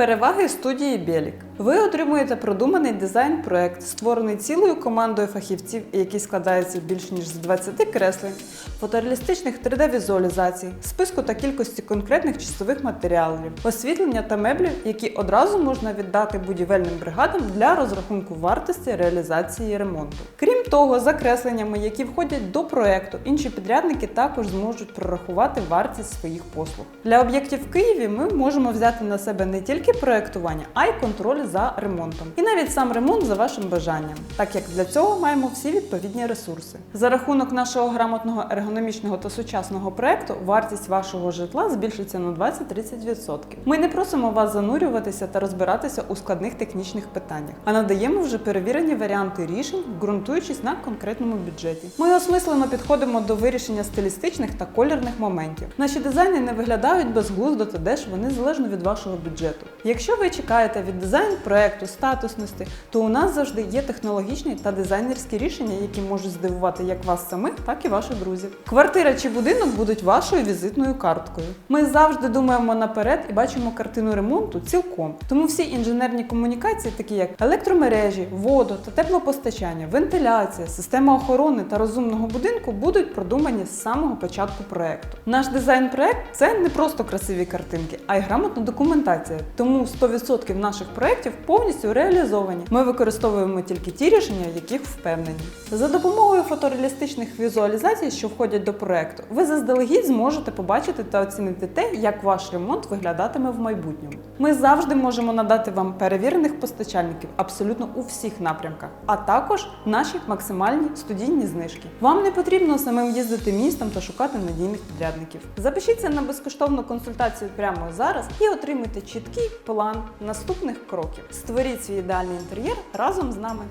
Переваги студії Белік. Ви отримуєте продуманий дизайн-проект, створений цілою командою фахівців, який складається більш ніж з 20 креслень, фотореалістичних 3D-візуалізацій, списку та кількості конкретних чистових матеріалів, освітлення та меблів, які одразу можна віддати будівельним бригадам для розрахунку вартості реалізації ремонту. Крім того, за кресленнями, які входять до проекту, інші підрядники також зможуть прорахувати вартість своїх послуг. Для об'єктів в Києві ми можемо взяти на себе не тільки проектування, а й контроль за ремонтом. І навіть сам ремонт за вашим бажанням, так як для цього маємо всі відповідні ресурси. За рахунок нашого грамотного ергономічного та сучасного проекту вартість вашого житла збільшиться на 20-30%. Ми не просимо вас занурюватися та розбиратися у складних технічних питаннях, а надаємо вже перевірені варіанти рішень, ґрунтуючись на конкретному бюджеті. Ми осмислено підходимо до вирішення стилістичних та колірних моментів. Наші дизайни не виглядають безглуздо та деш, вони залежно від вашого бюджету. Якщо ви чекаєте від дизайн проекту статусності, то у нас завжди є технологічні та дизайнерські рішення, які можуть здивувати як вас самих, так і ваших друзів. Квартира чи будинок будуть вашою візитною карткою. Ми завжди думаємо наперед і бачимо картину ремонту цілком. Тому всі інженерні комунікації, такі як електромережі, водо та теплопостачання, вентиляція, система охорони та розумного будинку, будуть продумані з самого початку проекту. Наш дизайн-проект це не просто красиві картинки, а й грамотна документація. Тому 100% наших проєктів повністю реалізовані. Ми використовуємо тільки ті рішення, в яких впевнені. За допомогою фотореалістичних візуалізацій, що входять до проекту, ви заздалегідь зможете побачити та оцінити те, як ваш ремонт виглядатиме в майбутньому. Ми завжди можемо надати вам перевірених постачальників абсолютно у всіх напрямках, а також наші максимальні студійні знижки. Вам не потрібно самим їздити містом та шукати надійних підрядників. Запишіться на безкоштовну консультацію прямо зараз і отримайте чіткий план наступних кроків. Створіть свій ідеальний інтер'єр разом з нами.